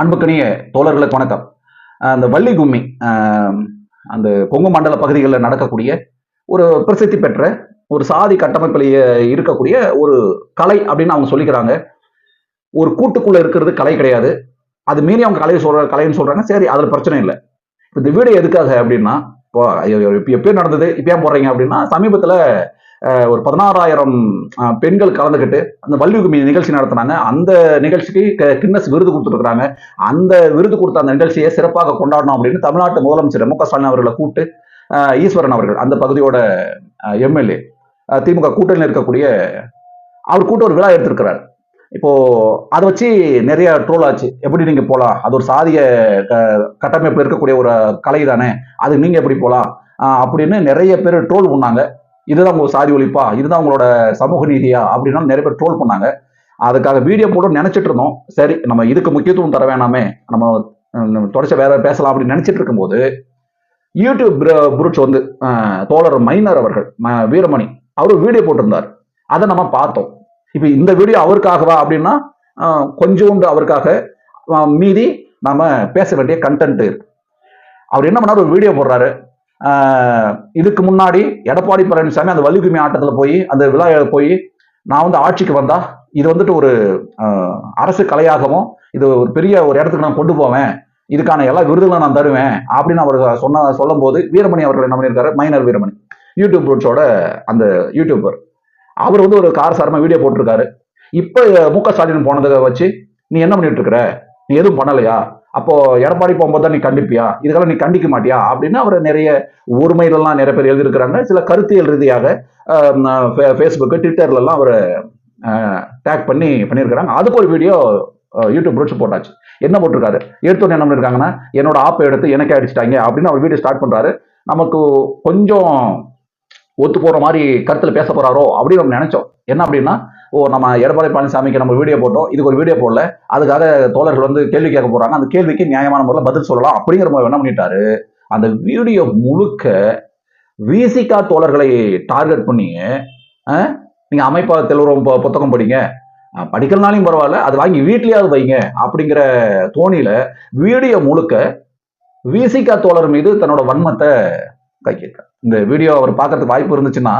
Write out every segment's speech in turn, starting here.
அன்புக்கணிய தோழர்களுக்கு வணக்கம். அந்த வள்ளி கும்மி அந்த கொங்கு மண்டல பகுதிகளில் நடக்கக்கூடிய ஒரு பிரசித்தி பெற்ற ஒரு சாதி கட்டமைப்பிலேயே இருக்கக்கூடிய ஒரு கலை அப்படின்னு அவங்க சொல்லிக்கிறாங்க. ஒரு கூட்டுக்குள்ள இருக்கிறது கலை கிடையாது. அது மீறி அவங்க கலையை சொல்ற கலைன்னு சொல்றாங்க. சரி அதுல பிரச்சனை இல்லை. இந்த வீடியோ எதுக்காக அப்படின்னா இப்போ ஐயோ, இப்ப எப்பயும் நடந்தது இப்போ ஏன் போடுறீங்க அப்படின்னா சமீபத்துல ஒரு பதினாறாயிரம் பெண்கள் கலந்துக்கிட்டு அந்த வள்ளி நிகழ்ச்சி நடத்தினாங்க. அந்த நிகழ்ச்சிக்கு கின்னஸ் விருது கொடுத்துருக்குறாங்க. அந்த விருது கொடுத்த அந்த நிகழ்ச்சியை சிறப்பாக கொண்டாடணும் அப்படின்னு தமிழ்நாட்டு முதலமைச்சர் மு க ஸ்டாலின் அவர்களை கூப்பிட்டு ஈஸ்வரன் அவர்கள் அந்த பகுதியோட எம்எல்ஏ திமுக கூட்டணியில் இருக்கக்கூடிய அவர் கூட்ட ஒரு விழா எடுத்திருக்கிறார். இப்போ அதை வச்சு நிறைய ட்ரோல் ஆச்சு. எப்படி நீங்க போலாம்? அது ஒரு சாதிய க- கட்டமைப்பு இருக்கக்கூடிய ஒரு கலை தானே? அது நீங்க எப்படி போலாம்? அப்படின்னு நிறைய பேர் ட்ரோல் பண்ணாங்க. இதுதான் உங்க சாதி ஒழிப்பா? இதுதான் உங்களோட சமூக நீதியா? அப்படின்னா நிறைய பேர் ட்ரோல் பண்ணாங்க. அதுக்காக வீடியோ போட்டு நினைச்சிட்டு இருந்தோம். சரி நம்ம இதுக்கு முக்கியத்துவம் தர வேணாமே. நம்ம தொடர்ச்சி வேற பேசலாம் அப்படின்னு நினைச்சிட்டு இருக்கும்போது யூடியூப் புருட்ஸ் வந்து தோழர் மைனர் அவர்கள் ம- வீரமணி அவர் வீடியோ போட்டிருந்தார். அதை நம்ம பார்த்தோம். இப்போ இந்த வீடியோ அவருக்காகவா அப்படின்னா கொஞ்சோண்டு அவருக்காக மீதி நாம பேச வேண்டிய கண்டென்ட் இருக்கு. அவர் என்ன பண்ணார்? ஒரு வீடியோ போடுறாரு. இதுக்கு முன்னாடி எடப்பாடி பழனிசாமி அந்த வலிகுமி ஆட்டத்தில் போய் அந்த விழா போய் நான் வந்து ஆட்சிக்கு வந்தா இது வந்துட்டு ஒரு அரசு கலையாகவும் இது ஒரு பெரிய ஒரு இடத்துக்கு நான் கொண்டு போவேன். இதுக்கான எல்லா விருதுகளும் நான் தருவேன் அப்படின்னு அவர் சொன்ன சொல்லும் போது வீரமணி அவர்கள் என்ன பண்ணியிருக்காரு? மைனர் வீரமணி யூடியூப் ரூட்ஸோட அந்த யூடியூபர். அவர் வந்து ஒரு கார் சாரமாக வீடியோ போட்டிருக்காரு. இப்போ மு க ஸ்டாலின் போனதை வச்சு நீ என்ன பண்ணிட்டு இருக்கிற? நீ எதுவும் பண்ணலையா? அப்போ எடப்பாடி போகும்போது தான் நீ கண்டிப்பியா? இதுக்கெல்லாம் நீ கண்டிக்க மாட்டியா? அப்படின்னு அவர் நிறைய ஒருமையிலெல்லாம் நிறைய பேர் எழுதியிருக்கிறாங்க. சில கருத்தியல் ரீதியாக ஃபேஸ்புக்கு ட்விட்டர்லலாம் அவர் டேக் பண்ணி பண்ணியிருக்கிறாங்க. அதுக்கு ஒரு வீடியோ யூடியூப் ரூட்ஸ் போட்டாச்சு. என்ன போட்டிருக்காரு? எடுத்தோன்னு என்ன பண்ணிருக்காங்கன்னா என்னோட ஆப்பை எடுத்து எனக்கே அடிச்சிட்டாங்க அப்படின்னு அவர் வீடியோ ஸ்டார்ட் பண்ணுறாரு நமக்கு கொஞ்சம் ஒத்து போகிற மாதிரி கருத்தில் பேச போகிறாரோ அப்படின்னு நம்ம நினச்சோம். என்ன அப்படின்னா ஓ நம்ம எடப்பாடி பழனிசாமிக்கு நம்ம வீடியோ போட்டோம். இதுக்கு ஒரு வீடியோ போடல. அதுக்காக தோழர்கள் வந்து கேள்வி கேட்க போறாங்க. அந்த கேள்விக்கு நியாயமான முறையில் பதில் சொல்லலாம் அப்படிங்கிற மாதிரி என்ன பண்ணிட்டாரு. அந்த வீடியோ முழுக்க விசிகா தோழர்களை டார்கெட் பண்ணி நீங்க அமைப்பா தெளிவுறம் புத்தகம் படிங்க. படிக்கலனாலையும் பரவாயில்ல அது வாங்கி வீட்லயாவது வைங்க அப்படிங்கிற தோணியில வீடியோ முழுக்க விசிகா தோழர் மீது தன்னோட வன்மத்தை கைக்கிட்டார். இந்த வீடியோ அவர் பார்க்கறதுக்கு வாய்ப்பு இருந்துச்சுன்னா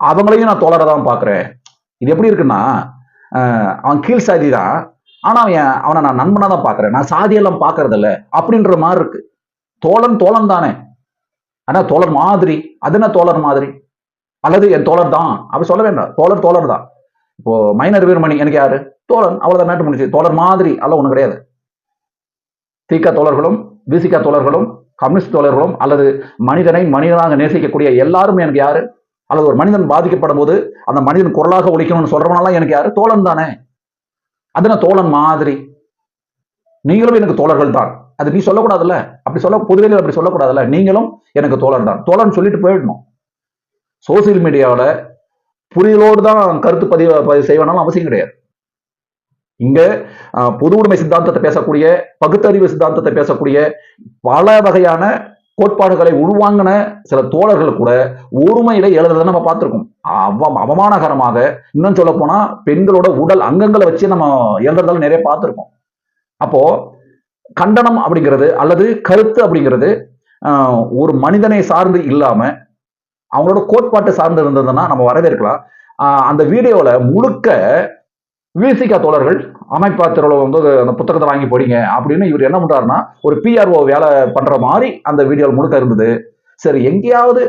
அவங்களையும் நான் தோழரை தான் பார்க்குறேன் இது எப்படி இருக்குன்னா அவன் கீழ் சாதி தான். ஆனால் அவன் அவனை நான் நண்பனாக தான் பார்க்குறேன் நான் சாதியெல்லாம் பார்க்கறதில்ல அப்படின்ற மாதிரி இருக்கு. தோழன் தோழன் தானே. ஆனால் தோழர் மாதிரி. அது என்ன தோழர் மாதிரி? அல்லது என் தோழர் தான். அப்படி சொல்ல வேண்டாம். தோழர் தோழர் தான். இப்போ மைனர் வீரமணி எனக்கு யாரு? தோழன். அவ்வளவுதான் மேட்டு முடிச்சு தோழர் மாதிரி அல்ல ஒன்றும் கிடையாது. தீக்க தோழர்களும் விசிக தோழர்களும் கம்யூனிஸ்ட் தோழர்களும் அல்லது மனிதனை மனிதனாக நேசிக்கக்கூடிய எல்லாரும் எனக்கு யாரு? அல்லது ஒரு மனிதன் பாதிக்கப்படும் போது அந்த மனிதன் குரலாக ஒழிக்கணும்னு சொல்றவனாலாம் எனக்கு யாரு? தோழன் தானே. அது நான் தோழன் மாதிரி. நீங்களும் எனக்கு தோழர்கள் தான். அது நீ சொல்லக்கூடாதுல்ல. அப்படி சொல்ல புதுவெளியில் அப்படி சொல்லக்கூடாதுல்ல. நீங்களும் எனக்கு தோழர் தான். தோழன் சொல்லிட்டு போயிடணும். சோசியல் மீடியாவில் புரியலோடு தான் கருத்து பதிவு பதிவு செய்வனாலும் அவசியம் கிடையாது. இங்க பொது உடைமை சித்தாந்தத்தை பேசக்கூடிய பகுத்தறிவு சித்தாந்தத்தை பேசக்கூடிய பல வகையான கோட்பாடுகளை உள்வாங்கின சில தோழர்கள் கூட ஒருமையில எழுதுறதை நம்ம பார்த்துருக்கோம். அவ அவமானகரமாக இன்னும் சொல்ல போனா பெண்களோட உடல் அங்கங்களை வச்சு நம்ம எழுதுறதால நிறைய பார்த்துருக்கோம். அப்போ கண்டனம் அப்படிங்கிறது அல்லது கருத்து அப்படிங்கிறது ஒரு மனிதனை சார்ந்து இல்லாம அவங்களோட கோட்பாட்டை சார்ந்து இருந்ததுன்னா நம்ம வரவேற்கலாம். அந்த வீடியோல முழுக்க விசிகா தோழர்கள் அமைப்பா திருவிழா வந்து அந்த புத்தகத்தை வாங்கி படிங்க அப்படின்னு இவர் என்ன பண்ணுறாருன்னா ஒரு பிஆர்ஓ வேலை பண்ணுற மாதிரி அந்த வீடியோவில் முழுக்க இருந்தது. சரி எங்கேயாவது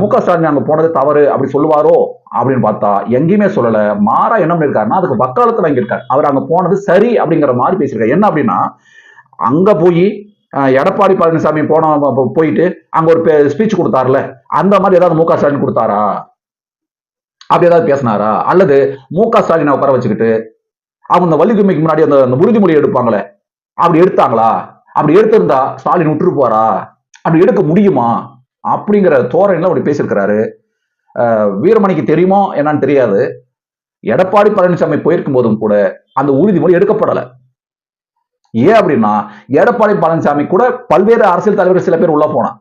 மு க ஸ்டாலின் அங்கே போனது தவறு அப்படி சொல்லுவாரோ அப்படின்னு பார்த்தா எங்கேயுமே சொல்லலை. மாறா என்ன பண்ணியிருக்காருன்னா அதுக்கு வக்காலத்து வாங்கியிருக்காரு. அவர் அங்கே போனது சரி அப்படிங்கிற மாதிரி பேசியிருக்காரு. என்ன அப்படின்னா அங்கே போய் எடப்பாடி பழனிசாமி போன போயிட்டு அங்கே ஒரு ஸ்பீச் கொடுத்தாருல அந்த மாதிரி ஏதாவது மு க ஸ்டாலின் கொடுத்தாரா? அப்படி ஏதாவது பேசினாரா? அல்லது மு க ஸ்டாலினை உட்கார வச்சுக்கிட்டு அவங்க இந்த வள்ளிக்குமைக்கு முன்னாடி அந்த அந்த உறுதிமொழி எடுப்பாங்களே. அப்படி எடுத்தாங்களா? அப்படி எடுத்திருந்தா ஸ்டாலின் விட்டுருப்பாரா? அப்படி எடுக்க முடியுமா? அப்படிங்கிற தோரணையில அப்படி பேசியிருக்கிறாரு. வீரமணிக்கு தெரியுமோ என்னன்னு தெரியாது. எடப்பாடி பழனிசாமி போயிருக்கும் போதும் கூட அந்த உறுதிமொழி எடுக்கப்படலை. ஏன் அப்படின்னா எடப்பாடி பழனிசாமி கூட பல்வேறு அரசியல் தலைவர்கள் சில பேர் உள்ள போனான்.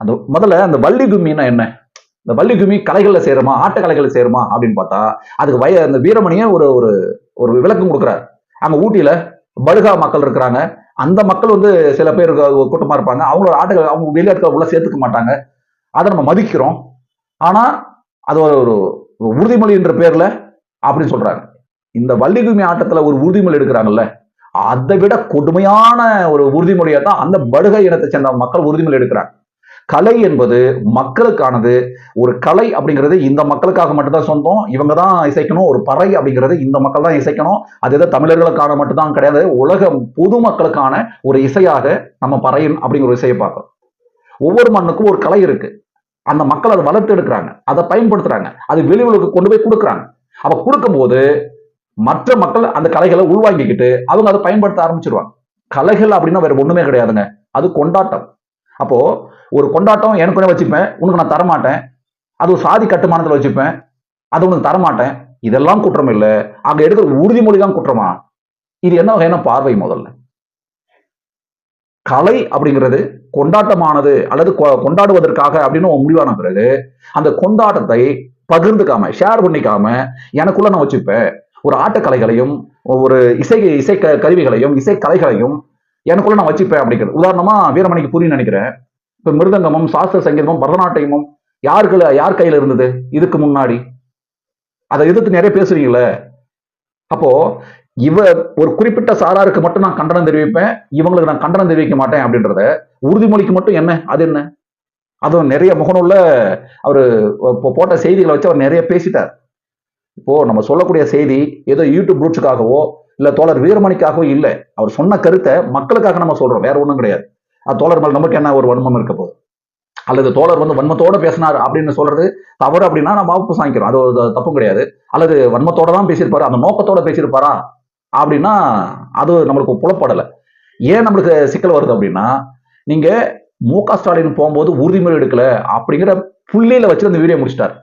அந்த முதல்ல அந்த வள்ளி கும்மின்னா என்ன? இந்த வள்ளி கும்மி கலைகளில் சேருமா? ஆட்ட கலைகள்ல சேருமா? அப்படின்னு பார்த்தா அதுக்கு வய அந்த வீரமணியே ஒரு ஒரு ஒரு விளக்கம் கொடுக்குறாரு. அங்க ஊட்டியில படுகா மக்கள் இருக்கிறாங்க. அந்த மக்கள் வந்து சில பேர் கூட்டமா இருப்பாங்க. அவங்களோட ஆட்டங்கள் அவங்க வெளியாட்களை உள்ள சேர்த்துக்க மாட்டாங்க. அதை நம்ம மதிக்கிறோம். ஆனா அது ஒரு ஒரு ஒரு உறுதிமொழி என்ற பேர்ல அப்படின்னு சொல்றாங்க இந்த வள்ளிகுமி ஆட்டத்துல ஒரு உறுதிமொழி எடுக்கிறாங்கல்ல அதை விட கொடுமையான ஒரு உறுதிமொழியை தான் அந்த படுகை இனத்தை சேர்ந்த மக்கள் உறுதிமொழி எடுக்கிறாங்க. கலை என்பது மக்களுக்கானது. ஒரு கலை அப்படிங்கிறது இந்த மக்களுக்காக மட்டும்தான் சொந்தம். இவங்க தான் இசைக்கணும். ஒரு பறை அப்படிங்கிறது இந்த மக்கள் தான் இசைக்கணும். அது எதாவது தமிழர்களுக்கான மட்டும்தான் கிடையாது. உலக பொதுமக்களுக்கான ஒரு இசையாக நம்ம பறையன் அப்படிங்கிற ஒரு இசையை பார்க்கிறோம். ஒவ்வொரு மண்ணுக்கும் ஒரு கலை இருக்கு. அந்த மக்கள் அதை வளர்த்து எடுக்கிறாங்க. அதை பயன்படுத்துறாங்க. அது வெளியுலகுக்கு கொண்டு போய் கொடுக்குறாங்க. அப்ப கொடுக்கும்போது மற்ற மக்கள் அந்த கலைகளை உள்வாங்கிக்கிட்டு அவங்க அதை பயன்படுத்த ஆரம்பிச்சிருவாங்க. கலைகள் அப்படின்னா வேற ஒண்ணுமே கிடையாதுங்க. அது கொண்டாட்டம். அப்போ ஒரு கொண்டாட்டம் எனக்குள்ளே வச்சுப்பேன் உனக்கு நான் தரமாட்டேன். அது ஒரு சாதி கட்டுமானத்தில் வச்சுப்பேன் அது உனக்கு தரமாட்டேன். இதெல்லாம் குற்றம் இல்லை. அங்கே எடுக்கிற உறுதிமொழி தான் குற்றமா? இது என்ன வகையான பார்வை முதல்ல? கலை அப்படிங்கிறது கொண்டாட்டமானது அல்லது கொ- கொண்டாடுவதற்காக அப்படின்னு ஒரு முடிவான பிறகு அந்த கொண்டாட்டத்தை பகிர்ந்துக்காம ஷேர் பண்ணிக்காம எனக்குள்ள நான் வச்சுப்பேன். ஒரு ஆட்டக்கலைகளையும் ஒரு இசை இசை க- கருவிகளையும் இசை கலைகளையும் எனக்குள்ள நான் வச்சுப்பேன் அப்படிங்கிறது. உதாரணமா வீரமணிக்கு புரியும் நினைக்கிறேன். இப்ப மிருதங்கமும் சாஸ்திர சங்கீதமும் பரதநாட்டியமும் யாருக்குள்ள யார் கையில இருந்தது? இதுக்கு முன்னாடி. அதை எதிர்த்து நிறைய பேசுறீங்களே. அப்போ இவ ஒரு குறிப்பிட்ட சாராருக்கு மட்டும் நான் கண்டனம் தெரிவிப்பேன். இவங்களுக்கு நான் கண்டனம் தெரிவிக்க மாட்டேன் அப்படின்றத. உறுதிமொழிக்கு மட்டும் என்ன? அது என்ன? அதுவும் நிறைய முகநூல்ல அவரு போட்ட செய்திகளை வச்சு அவர் நிறைய பேசிட்டார். இப்போ நம்ம சொல்லக்கூடிய செய்தி ஏதோ யூடியூப் ரூட்ஸுக்காகவோ இல்ல தோழர் வீரமணிக்காகவும் இல்லை. அவர் சொன்ன கருத்தை மக்களுக்காக நம்ம சொல்றோம். வேற ஒண்ணும் கிடையாது. அது தோழர் மேல நமக்கு என்ன ஒரு வன்மம் இருக்க போகுது? அல்லது தோழர் வந்து வன்மத்தோட பேசினார் அப்படின்னு சொல்றது தவறு அப்படின்னா நம்ம வாப்பு சாங்கிக்கிறோம் அது ஒரு தப்பும் கிடையாது. அல்லது வன்மத்தோட தான் பேசியிருப்பாரு. அந்த நோக்கத்தோட பேசியிருப்பாரா? அப்படின்னா அது நம்மளுக்கு புலப்படலை. ஏன் நம்மளுக்கு சிக்கல் வருது அப்படின்னா நீங்க மு க ஸ்டாலின் போகும்போது உறுதிமொழி எடுக்கல அப்படிங்கிற புள்ளியில வச்சு அந்த வீடியோ முடிச்சிட்டார்.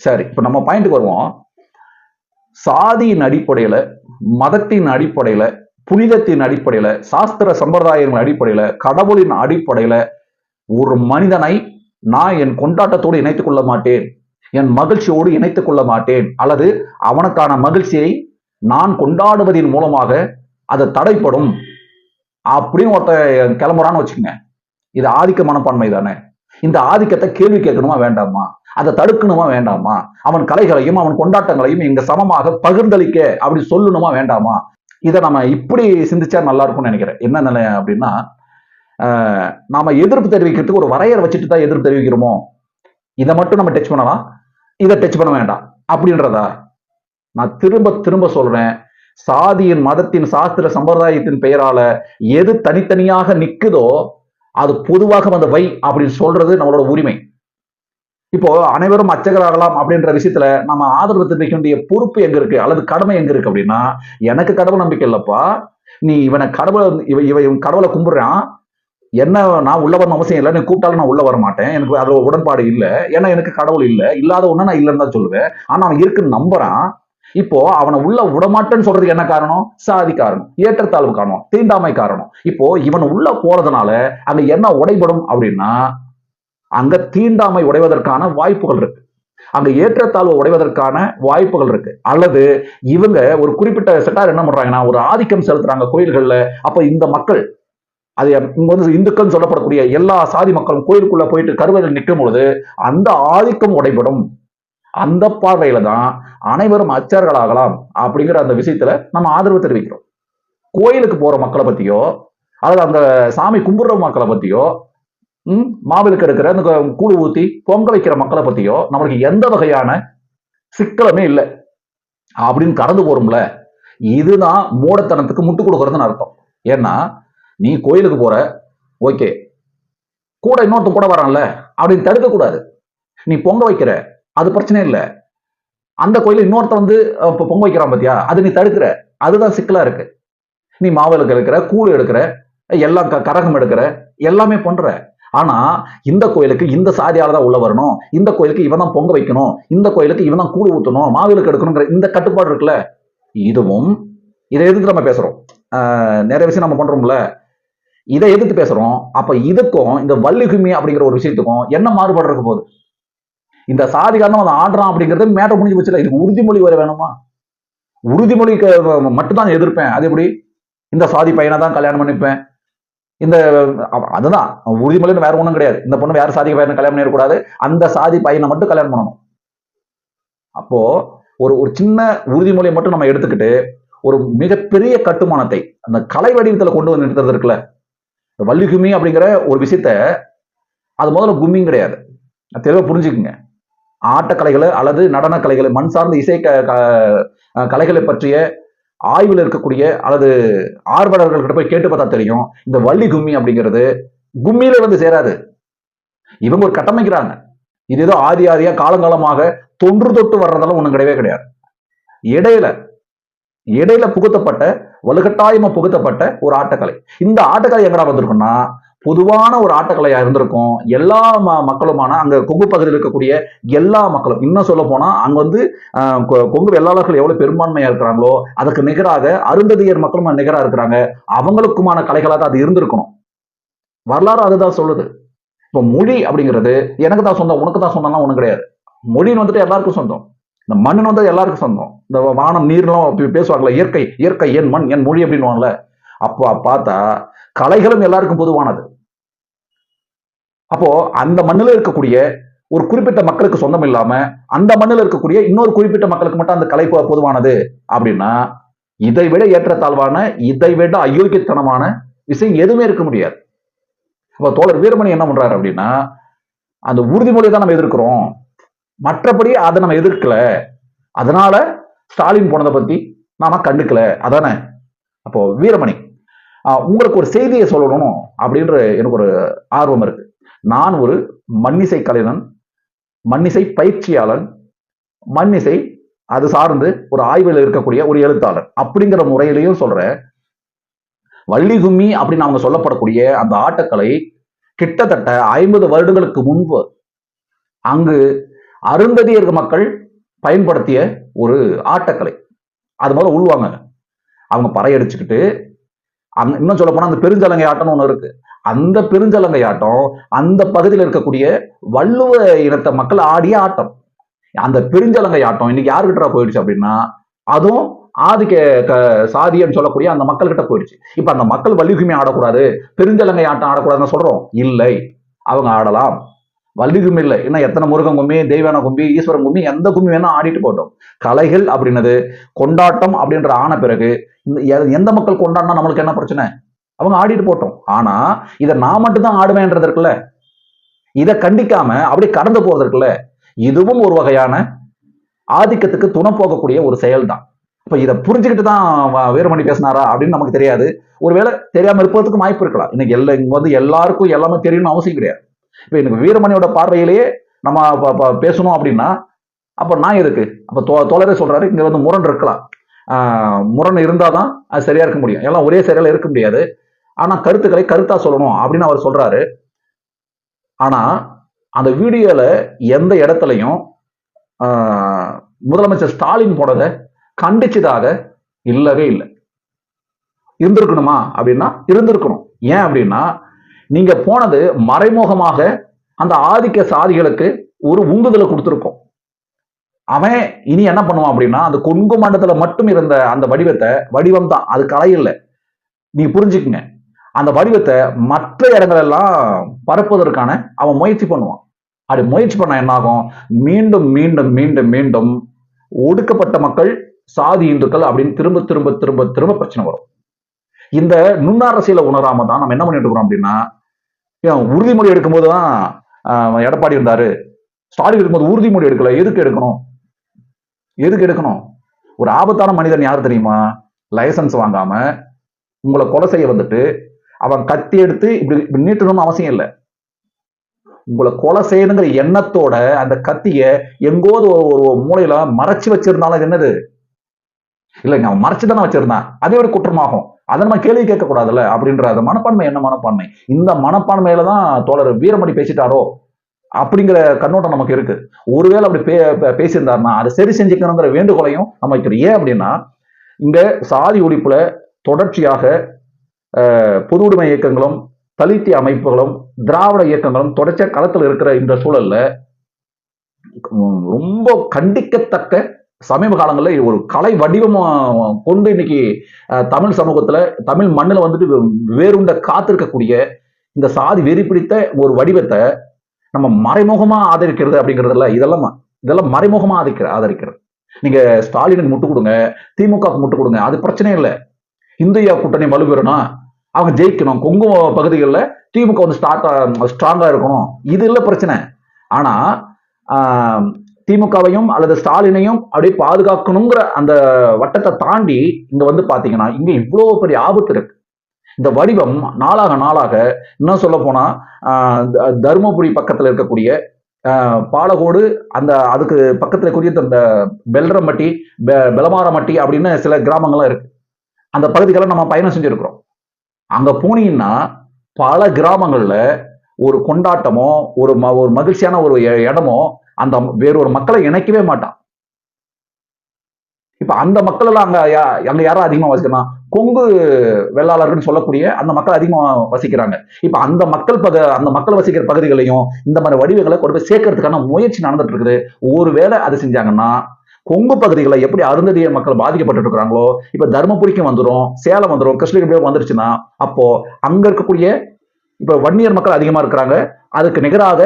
சரி இப்போ நம்ம பாயிண்ட்டுக்கு வருவோம். சாதியின் அடிப்படையில மதத்தின் அடிப்படையில புனிதத்தின் அடிப்படையில சாஸ்திர சம்பிரதாயங்கள் அடிப்படையில கடவுளின் அடிப்படையில ஒரு மனிதனை நான் என் கொண்டாட்டத்தோடு இணைத்துக் கொள்ள மாட்டேன் என் மகிழ்ச்சியோடு இணைத்துக் கொள்ள மாட்டேன் அல்லது அவனுக்கான மகிழ்ச்சியை நான் கொண்டாடுவதன் மூலமாக அது தடைப்படும் அப்படின்னு ஒருத்தன் கிளம்புறான்னு வச்சுக்கோங்க. இது ஆதிக்க மனப்பான்மை தானே இந்த ஆதிக்கத்தை கேள்வி கேட்கணுமா வேண்டாமா? அதை தடுக்கணுமா வேண்டாமா? அவன் கலைகளையும் அவன் கொண்டாட்டங்களையும் இங்க சமமாக பகிர்ந்தளிக்க அப்படி சொல்லணுமா வேண்டாமா? இதை நம்ம இப்படி சிந்திச்சா நல்லா இருக்கும்னு நினைக்கிறேன். என்ன நிலை அப்படின்னா நாம எதிர்ப்பு தெரிவிக்கிறதுக்கு ஒரு வரையறை வச்சுட்டு தான் எதிர்ப்பு தெரிவிக்கிறோமோ? இதை மட்டும் நம்ம டச் பண்ணலாம். இதை டச் பண்ண வேண்டாம். அப்படின்றதா? நான் திரும்ப திரும்ப சொல்றேன். சாதியின் மதத்தின் சாஸ்திர சம்பிரதாயத்தின் பெயரால எது தனித்தனியாக நிக்குதோ அது பொதுவாக வந்த வை அப்படின்னு சொல்றது நம்மளோட உரிமை. இப்போ அனைவரும் அச்சகராகலாம் அப்படின்ற விஷயத்துல நம்ம ஆதரவு தெரிவிக்க வேண்டிய பொறுப்பு எங்க இருக்கு? அல்லது கடமை எங்க இருக்கு அப்படின்னா எனக்கு கடவுள் நம்பிக்கை இல்லப்பா. நீ இவனை கடவுளை இவ இவ இவன் கடவுளை கும்பிடுறான். என்ன நான் உள்ள வரணும் அவசியம் இல்லை. நீ கூப்பிட்டாலும் நான் உள்ள வர மாட்டேன் எனக்கு அதுல உடன்பாடு இல்லை. ஏன்னா எனக்கு கடவுள் இல்லை. இல்லாத ஒண்ணு நான் இல்லைன்னு தான் சொல்லுவேன். ஆனா அவன் இருக்குன்னு நம்புறான். இப்போ அவனை உள்ள விடமாட்டேன்னு சொல்றதுக்கு என்ன காரணம்? சாதி காரணம். ஏற்றத்தாழ்வு காரணம். தீண்டாமை காரணம். இப்போ இவன் உள்ள போறதுனால அங்க என்ன உடைபடும் அப்படின்னா அங்க தீண்டாமை உடைவதற்கான வாய்ப்புகள் இருக்கு. அங்க ஏற்றத்தாழ்வு உடைவதற்கான வாய்ப்புகள் இருக்கு. அல்லது இவங்க ஒரு குறிப்பிட்ட செட்டார் என்ன பண்றாங்கன்னா ஒரு ஆதிக்கம் செலுத்துறாங்க கோயில்கள்ல. அப்ப இந்த மக்கள் அது இங்க வந்து இந்துக்கள் சொல்லப்படக்கூடிய எல்லா சாதி மக்களும் கோயிலுக்குள்ள போயிட்டு கருவறையில் நிற்கும் பொழுது அந்த ஆதிக்கம் உடைபடும். அந்த பார்வையில தான் அனைவரும் அச்சர்களாகலாம் அப்படிங்கிற அந்த விஷயத்துல நம்ம ஆதரவு தெரிவிக்கிறோம். கோயிலுக்கு போற மக்களை பத்தியோ அல்லது அந்த சாமி கும்பிடுற மக்களை பத்தியோ ம், மாவிலுக்கு இருக்கிற அந்த கு- கூழு ஊத்தி பொங்கல் வைக்கிற மக்களை பத்தியோ நம்மளுக்கு எந்த வகையான சிக்கலுமே இல்லை. அப்படின்னு கடந்து போறோம்ல. இதுதான் மூடத்தனத்துக்கு முட்டு கொடுக்கறதுன்னு அர்த்தம். ஏன்னா நீ கோயிலுக்கு போற ஓகே கூட இன்னொருத்தன் கூட வரான்ல அப்படின்னு தடுக்க கூடாது. நீ பொங்க வைக்கிற அது பிரச்சனை இல்லை. அந்த கோயில இன்னொருத்தன் வந்து இப்போ பொங்க வைக்கிறான் பாத்தியா? அது நீ தடுக்கிற. அதுதான் சிக்கலா இருக்கு. நீ மாவிளக்கு எடுக்கிற கூழ் எடுக்கிற எல்லாம் க- கரகம் எடுக்கிற எல்லாமே பண்ற. ஆனா இந்த கோயிலுக்கு இந்த சாதியால தான் உள்ள வரணும். இந்த கோயிலுக்கு இவன் தான் பொங்க வைக்கணும். இந்த கோயிலுக்கு இவன் தான் கூழ் ஊற்றணும் மாவிளக்கு எடுக்கணுங்கிற இந்த கட்டுப்பாடு இருக்குல்ல? இதுவும் இதை எதிர்த்து நம்ம பேசுறோம்? நிறைய விஷயம் நம்ம பண்றோம்ல. இதை எதிர்த்து பேசுறோம். அப்ப இதுக்கும் இந்த வள்ளிகுமி அப்படிங்கிற ஒரு விஷயத்துக்கும் என்ன மாறுபாடு இருக்க போகுது? இந்த சாதி காரணம் அதை ஆடுறான் அப்படிங்கிறது மேட்டர் முடிஞ்சு வச்சுல இதுக்கு உறுதிமொழி வர வேணுமா? உறுதிமொழிக்கு மட்டும்தான் எதிர்ப்பேன். அது எப்படி? இந்த சாதி பையனை தான் கல்யாணம் பண்ணிப்பேன். இந்த அதுதான். உறுதிமொழின்னு வேற ஒண்ணும் கிடையாது. இந்த பொண்ணு வேற சாதி பையனை கல்யாணம் பண்ணிடக்கூடாது. அந்த சாதி பையனை மட்டும் கல்யாணம் பண்ணணும். அப்போ ஒரு ஒரு சின்ன உறுதிமொழியை மட்டும் நம்ம எடுத்துக்கிட்டு ஒரு மிகப்பெரிய கட்டுமானத்தை அந்த கலை வடிவத்தில் கொண்டு வந்து நிறுத்துறது இருக்குல்ல. வள்ளி கும்மி அப்படிங்கிற ஒரு விஷயத்த அது முதல்ல கும்மியும் கிடையாது. தெளிவாக புரிஞ்சுக்குங்க. ஆட்டக்கலைகளை அல்லது நடன கலைகளை மண் சார்ந்த இசை க- கலைகளை பற்றிய ஆய்வில் இருக்கக்கூடிய அல்லது ஆர்வலர்கள்கிட்ட போய் கேட்டு பார்த்தா தெரியும். இந்த வள்ளி கும்மி அப்படிங்கிறது கும்மியில வந்து சேராது. இவங்க ஒரு கட்டமைக்கிறாங்க. இது ஏதோ ஆதி ஆதியா காலங்காலமாக தொன்று தொட்டு வர்றதெல்லாம் ஒண்ணும் கிடையவே கிடையாது. இடையில இடையில புகுத்தப்பட்ட வலுக்கட்டாயமா புகுத்தப்பட்ட ஒரு ஆட்டக்கலை. இந்த ஆட்டக்கலை எங்கடா வந்திருக்குன்னா பொதுவான ஒரு ஆட்டக்கலையா இருந்திருக்கும். எல்லா ம- மக்களுமான அங்க கொங்கு பகுதியில் இருக்கக்கூடிய எல்லா மக்களும் இன்னும் சொல்ல போனா அங்க வந்து கொங்கு வெள்ளாளர்கள் எவ்வளவு பெரும்பான்மையா இருக்கிறாங்களோ அதுக்கு நிகராக அருந்ததியர் மக்களும் நிகரா இருக்கிறாங்க. அவங்களுக்குமான கலைகளாக தான் அது இருந்திருக்கணும். வரலாறு அதுதான் சொல்லுது. இப்போ மொழி அப்படிங்கிறது எனக்கு தான் சொந்தம் உனக்கு தான் சொந்தம்லாம் ஒண்ணு கிடையாது. மொழின்னு வந்துட்டு எல்லாருக்கும் சொந்தம். இந்த மண்ணு வந்து எல்லாருக்கும் சொந்தம். இந்த வானம் நீர்லாம் பே- பேசுவாங்கல்ல இயற்கை இயற்கை என் மண் என் மொழி அப்படின்னுவாங்கல்ல. அப்போ பார்த்தா கலைகளும் எல்லாருக்கும் பொதுவானது. அப்போ அந்த மண்ணில் இருக்கக்கூடிய ஒரு குறிப்பிட்ட மக்களுக்கு சொந்தம் இல்லாம அந்த மண்ணில் இருக்கக்கூடிய இன்னொரு குறிப்பிட்ட மக்களுக்கு மட்டும் அந்த கலை பொதுவானது அப்படின்னா இதை விட ஏற்றத்தாழ்வான இதை விட அயோக்கியத்தனமான விஷயம் எதுவுமே இருக்க முடியாது. அப்ப தோழர் வீரமணி என்ன பண்றாரு அப்படின்னா அந்த உறுதிமொழியை தான் நம்ம எதிர்க்கிறோம். மற்றபடி அதை நம்ம எதிர்க்கல. அதனால ஸ்டாலின் போனதை பத்தி நாம கண்டுக்கல. அதானே? அப்போ வீரமணி உங்களுக்கு ஒரு செய்தியை சொல்லணும் அப்படின்ற எனக்கு ஒரு ஆர்வம் இருக்கு. நான் ஒரு மண்ணிசை கலைஞன் மண்ணிசை பயிற்சியாளன் மண்ணிசை அது சார்ந்து ஒரு ஆய்வில் இருக்கக்கூடிய ஒரு எழுத்தாளர். அப்படிங்கிற முறையிலையும் சொல்ற வள்ளி கும்மி அப்படின்னு அவங்க சொல்லப்படக்கூடிய அந்த ஆட்டக்கலை கிட்டத்தட்ட ஐம்பது வருடங்களுக்கு முன்பு அங்கு அருந்ததியர் மக்கள் பயன்படுத்திய ஒரு ஆட்டக்கலை. அது போல உள்வாங்க. அவங்க பறையடிச்சுக்கிட்டு அங்க இன்னும் சொல்ல போனா அந்த பெருஞ்சலங்கை ஆட்டம்னு ஒண்ணு இருக்கு. அந்த பெருஞ்சலங்கை ஆட்டம் அந்த பகுதியில் இருக்கக்கூடிய வள்ளுவ இனத்தை மக்கள் ஆடிய ஆட்டம். அந்த பெருஞ்சலங்கை ஆட்டம் இன்னைக்கு யாருக்கிட்ட போயிடுச்சு அப்படின்னா அதுவும் ஆதிக்க க- சாதின்னு சொல்லக்கூடிய அந்த மக்கள்கிட்ட போயிடுச்சு. இப்ப அந்த மக்கள் வள்ளிகுமி ஆடக்கூடாது பெருஞ்சலங்கை ஆட்டம் ஆடக்கூடாதுன்னு சொல்றோம். இல்லை. அவங்க ஆடலாம். வள்ளிகுமி இல்லை. இன்னும் எத்தனை முருகன் கும்மி தெய்வான கும்பி ஈஸ்வரன் கும்மி எந்த கும்மி வேணா ஆடிட்டு போட்டோம். கலைகள் அப்படின்னது கொண்டாட்டம் அப்படின்ற ஆன பிறகு இந்த எ- எந்த மக்கள் கொண்டாடினா நம்மளுக்கு என்ன பிரச்சனை? அவங்க ஆடிட்டு போட்டோம். ஆனா இதை நான் மட்டும் தான் ஆடுவேன்றது இருக்குல்ல. இதை கண்டிக்காம அப்படியே கடந்து போறது இருக்குல்ல. இதுவும் ஒரு வகையான ஆதிக்கத்துக்கு துணை போகக்கூடிய ஒரு செயல் தான் இப்ப இதை புரிஞ்சுக்கிட்டு தான் வீரமணி பேசினாரா அப்படின்னு நமக்கு தெரியாது. ஒருவேளை தெரியாம இருப்பதற்கு வாய்ப்பு இருக்கலாம். இன்னைக்கு எல்லா இங்க வந்து எல்லாருக்கும் எல்லாமே தெரியணும்னு அவசியம் கிடையாது. இப்ப எனக்கு வீரமணியோட பார்வையிலேயே நம்ம பேசணும் அப்படின்னா அப்ப நான் எதுக்கு? அப்ப தோ தோழரே சொல்றாரு இங்க வந்து முரண் இருக்கலாம். ஆஹ் முரண் இருந்தாதான் அது சரியா இருக்க முடியும். எல்லாம் ஒரே சரியில இருக்க முடியாது. ஆனா கருத்துக்களை கருத்தா சொல்லணும் அப்படின்னு அவர் சொல்றாரு. ஆனா அந்த வீடியோவில் எந்த இடத்துலையும் ஆஹ், முதலமைச்சர் ஸ்டாலின் போனதை கண்டிச்சதாக இல்லவே இல்லை. இருந்திருக்கணுமா அப்படின்னா இருந்திருக்கணும். ஏன் அப்படின்னா நீங்க போனது மறைமுகமாக அந்த ஆதிக்க சாதிகளுக்கு ஒரு உந்துதலை கொடுத்துருக்கோம். அவன் இனி என்ன பண்ணுவான் அப்படின்னா அந்த கொங்கு மண்டலத்துல மட்டும் இருந்த அந்த வடிவத்தை வடிவம் தான் அது கலை இல்லை நீங்க புரிஞ்சுக்குங்க. அந்த வடிவத்தை மற்ற இடங்களெல்லாம் பரப்புவதற்கான அவன் முயற்சி பண்ணுவான். அப்படி முயற்சி பண்ண என்ன ஆகும் மீண்டும் மீண்டும் மீண்டும் மீண்டும் ஒடுக்கப்பட்ட மக்கள் சாதி இந்துக்கள் அப்படின்னு திரும்ப திரும்ப திரும்ப திரும்ப பிரச்சனை வரும். இந்த நுண்ணரசியலை உணராம தான் நம்ம என்ன பண்ணிட்டு இருக்கிறோம் அப்படின்னா உறுதிமொழி எடுக்கும்போது தான் எடப்பாடி இருந்தாரு. ஸ்டாலின் இருக்கும்போது உறுதிமொழி எடுக்கல. எதுக்கு எடுக்கணும்? எதுக்கு எடுக்கணும்? ஒரு ஆபத்தான மனிதன் யார் தெரியுமா? லைசன்ஸ் வாங்காம உங்களை கொலை செய்ய வந்துட்டு அவன் கத்தி எடுத்து இப்படி இப்படி நீட்டணும்னு அவசியம் இல்லை. உங்களை கொலை செய்யணுங்கிற எண்ணத்தோட அந்த கத்திய எங்கோது ஒரு ஒரு மூலையில மறைச்சு வச்சிருந்தாலும் என்னது? இல்லைங்க அவன் மறைச்சு தானே வச்சிருந்தான். அதே ஒரு குற்றமாகும். அதை நம்ம கேள்வி கேட்க கூடாதுல்ல அப்படின்ற அந்த மனப்பான்மை என்ன மனப்பான்மை? இந்த மனப்பான்மையில தான் தோழர் வீரமணி பேசிட்டாரோ? அப்படிங்கிற கண்ணோட்டம் நமக்கு இருக்கு. ஒருவேளை அப்படி பே பேசியிருந்தாருன்னா அதை சரி செஞ்சுக்கணுங்கிற வேண்டுகோளையும் நம்ம வைக்கிறோம். ஏன் அப்படின்னா இங்க சாதி ஒழிப்புல தொடர்ச்சியாக பொது உடைமை இயக்கங்களும் தலித்திய அமைப்புகளும் திராவிட இயக்கங்களும் தொடர்ச்சியாக களத்தில் இருக்கிற இந்த சூழல்ல ரொம்ப கண்டிக்கத்தக்க சமீப காலங்களில் ஒரு கலை வடிவம் கொண்டு இன்னைக்கு தமிழ் சமூகத்துல தமிழ் மண்ணில் வந்துட்டு வேறுண்ட காத்திருக்கக்கூடிய இந்த சாதி வெறி பிடித்த ஒரு வடிவத்தை நம்ம மறைமுகமா ஆதரிக்கிறது அப்படிங்கிறதுல இதெல்லாம் இதெல்லாம் மறைமுகமா ஆதரிக்கிற ஆதரிக்கிறது. நீங்க ஸ்டாலினுக்கு முட்டு கொடுங்க திமுகவுக்கு முட்டு கொடுங்க அது பிரச்சனை இல்லை. இந்தியா கூட்டணி வலுப்பெறணும் அவங்க ஜெயிக்கணும். கொங்கு பகுதிகளில் திமுக வந்து ஸ்டார்ட் ஸ்ட்ராங்காக இருக்கணும். இது இல்லை பிரச்சனை. ஆனால் திமுகவையும் அல்லது ஸ்டாலினையும் அப்படியே பாதுகாக்கணுங்கிற அந்த வட்டத்தை தாண்டி இங்கே வந்து பார்த்தீங்கன்னா இங்கே இவ்வளோ பெரிய ஆபத்து இருக்கு. இந்த வடிவம் நாளாக நாளாக இன்னும் சொல்ல போனால் த- தருமபுரி பக்கத்தில் இருக்கக்கூடிய பாலகோடு அந்த அதுக்கு பக்கத்தில் கூடிய இந்த பெல்ரம்பட்டி பெ- பெலமாரமட்டி அப்படின்னு சில கிராமங்கள்லாம் இருக்கு. அந்த பகுதிகளை நம்ம பயணம் செஞ்சுருக்கிறோம். அங்க போனீங்கன்னா பல கிராமங்கள்ல ஒரு கொண்டாட்டமோ ஒரு ம- ஒரு மகிழ்ச்சியான ஒரு இடமோ அந்த வேறொரு மக்களை இணைக்கவே மாட்டான். இப்ப அந்த மக்கள் எல்லாம் அங்க அங்க யாரும் அதிகமா வசிக்கணும் கொங்கு வெள்ளாளர்கள் சொல்லக்கூடிய அந்த மக்கள் அதிகமா வசிக்கிறாங்க. இப்ப அந்த மக்கள் பக அந்த மக்கள் வசிக்கிற பகுதிகளையும் இந்த மாதிரி வடிவங்களை கொண்டு போய் சேர்க்கறதுக்கான முயற்சி நடந்துட்டு இருக்குது. ஒருவேளை அது செஞ்சாங்கன்னா கொங்கு பகுதிகளில் எப்படி அருந்ததிய மக்கள் பாதிக்கப்பட்டு இருக்கிறாங்களோ இப்போ தருமபுரிக்கும் வந்துடும் சேலம் வந்துடும் கிருஷ்ணகிரி வந்துருச்சுன்னா அப்போ அங்க இருக்கக்கூடிய இப்போ வன்னியர் மக்கள் அதிகமா இருக்கிறாங்க. அதுக்கு நிகராக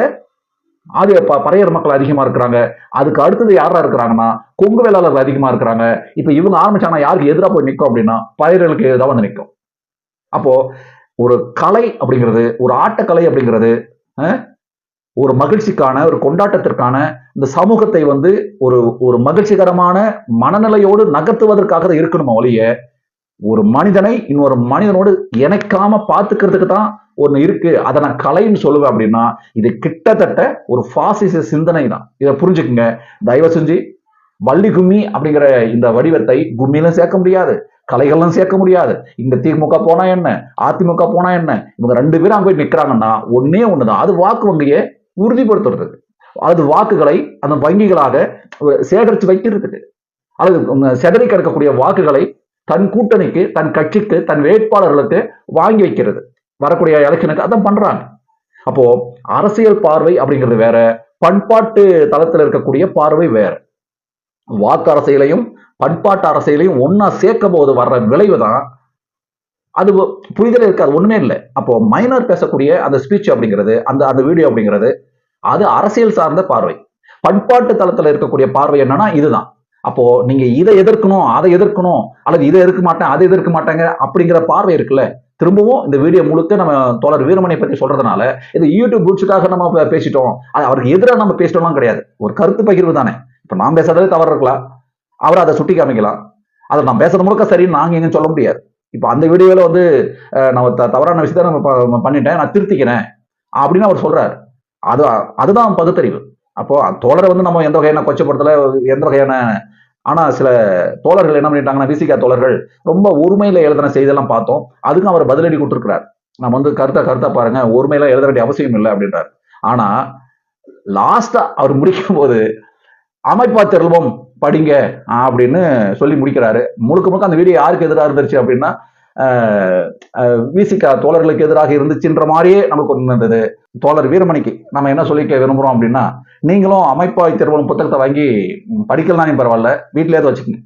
ஆதி ப- பறையர் மக்கள் அதிகமா இருக்கிறாங்க. அதுக்கு அடுத்தது யாரா இருக்கிறாங்கன்னா கொங்கு வேளாளர்கள் அதிகமா இருக்கிறாங்க. இப்போ இவங்க ஆரம்பிச்சாங்கன்னா யாருக்கு எதிராக போய் நிற்கும் அப்படின்னா பறையர்களுக்கு எதிராக வந்து நிற்கும் அப்போ ஒரு கலை அப்படிங்கிறது ஒரு ஆட்டக்கலை அப்படிங்கிறது ஒரு மகிழ்ச்சிக்கான ஒரு கொண்டாட்டத்திற்கான இந்த சமூகத்தை வந்து ஒரு ஒரு மகிழ்ச்சிகரமான மனநிலையோடு நகர்த்துவதற்காக தான் இருக்கணுமா ஒழிய ஒரு மனிதனை இன்னொரு மனிதனோடு இணைக்காம பார்த்துக்கிறதுக்கு தான் ஒன்று இருக்கு. அதை நான் கலைன்னு சொல்லுவேன் அப்படின்னா இது கிட்டத்தட்ட ஒரு பாசிச சிந்தனை தான். இதை புரிஞ்சுக்குங்க. தயவு செஞ்சு வள்ளி கும்மி அப்படிங்கிற இந்த வடிவத்தை கும்மியிலும் சேர்க்க முடியாது கலைகள்லாம் சேர்க்க முடியாது. இங்க திமுக போனா என்ன அதிமுக போனா என்ன இவங்க ரெண்டு பேரும் அங்க போய் நிக்கிறாங்கன்னா ஒன்னே ஒண்ணுதான். அது வாக்கு வங்கியே உறுதிப்படுத்துறது. அது வாக்குகளை அந்த வங்கிகளாக சேகரித்து வைக்கிறதுக்கு அல்லது செதறி கிடக்கக்கூடிய வாக்குகளை தன் கூட்டணிக்கு தன் கட்சிக்கு தன் வேட்பாளர்களுக்கு வாங்கி வைக்கிறது. வரக்கூடிய எலெக்ஷனுக்கு அதான் பண்றாங்க. அப்போ அரசியல் பார்வை அப்படிங்கிறது வேற பண்பாட்டு தளத்தில் இருக்கக்கூடிய பார்வை வேற. வாக்கு அரசியலையும் பண்பாட்டு அரசியலையும் ஒன்னா சேர்க்கும் போது வர்ற விளைவு தான் அது ஒ- புரிதல் இருக்காது ஒண்ணுமே இல்லை. அப்போ மைனர் பேசக்கூடிய அந்த ஸ்பீச் அப்படிங்கிறது அந்த அந்த வீடியோ அப்படிங்கிறது அது அரசியல் சார்ந்த பார்வை. பண்பாட்டு தளத்துல இருக்கக்கூடிய பார்வை என்னன்னா இதுதான். அப்போ நீங்க இதை எதிர்க்கணும் அதை எதிர்க்கணும் அல்லது இதை எதிர்க்க மாட்டேன் அதை எதிர்க்க மாட்டாங்க அப்படிங்கிற பார்வை இருக்குல்ல? திரும்பவும் இந்த வீடியோ முழுக்க நம்ம தோழர் வீரமணி பத்தி சொல்றதுனால இது யூடியூப் பூட்ஸுக்காக நம்ம பேசிட்டோம். அது அவருக்கு எதிராக நம்ம பேசிட்டோம்லாம் கிடையாது. ஒரு கருத்து பகிர்வு தானே. இப்ப நான் பேசுறதே தவறு இருக்கலாம் அவர் அதை சுட்டி காமிக்கலாம். அதை நான் பேசுறது முழுக்க சரின்னு நாங்க எங்கேயும் சொல்ல முடியாது. இப்போ அந்த வீடியோவில் வந்து நம்ம நான் த- தவறான விஷயத்த நம்ம பண்ணிட்டேன் நான் திருத்திக்கிறேன் அப்படின்னு அவர் சொல்கிறார் அது அதுதான் பகுத்தறிவு. அப்போ தோழரை வந்து நம்ம எந்த வகையான கொச்சப்படுத்தல எந்த வகையான ஆனால் சில தோழர்கள் என்ன பண்ணிட்டாங்கன்னா விசிகா தோழர்கள் ரொம்ப ஒருமையில எழுதின செய்தியெல்லாம் பார்த்தோம். அதுக்கும் அவர் பதிலடி கொடுத்துருக்கிறார். நம்ம வந்து கருத்தா கருத்தா பாருங்க ஒருமையில எழுத வேண்டிய அவசியம் இல்லை அப்படின்றார். ஆனா லாஸ்டா அவர் முடிக்கும் போது அமைப்பா திரும்பம் படிங்க அப்படின்னு சொல்லி முடிக்கிறாரு. முழுக்க முழுக்க அந்த வீடியோ யாருக்கு எதிராக இருந்துச்சு அப்படின்னா விசிகா தோழர்களுக்கு எதிராக இருந்துச்சுன்ற மாதிரியே நமக்கு ஒன்று இருந்தது. தோழர் வீரமணிக்கு நம்ம என்ன சொல்லிக்க விரும்புகிறோம் அப்படின்னா நீங்களும் அமைப்பாய் திருவள்ளும் புத்தகத்தை வாங்கி படிக்கலாம் பரவாயில்ல வீட்டிலேயே வச்சுக்கோங்க.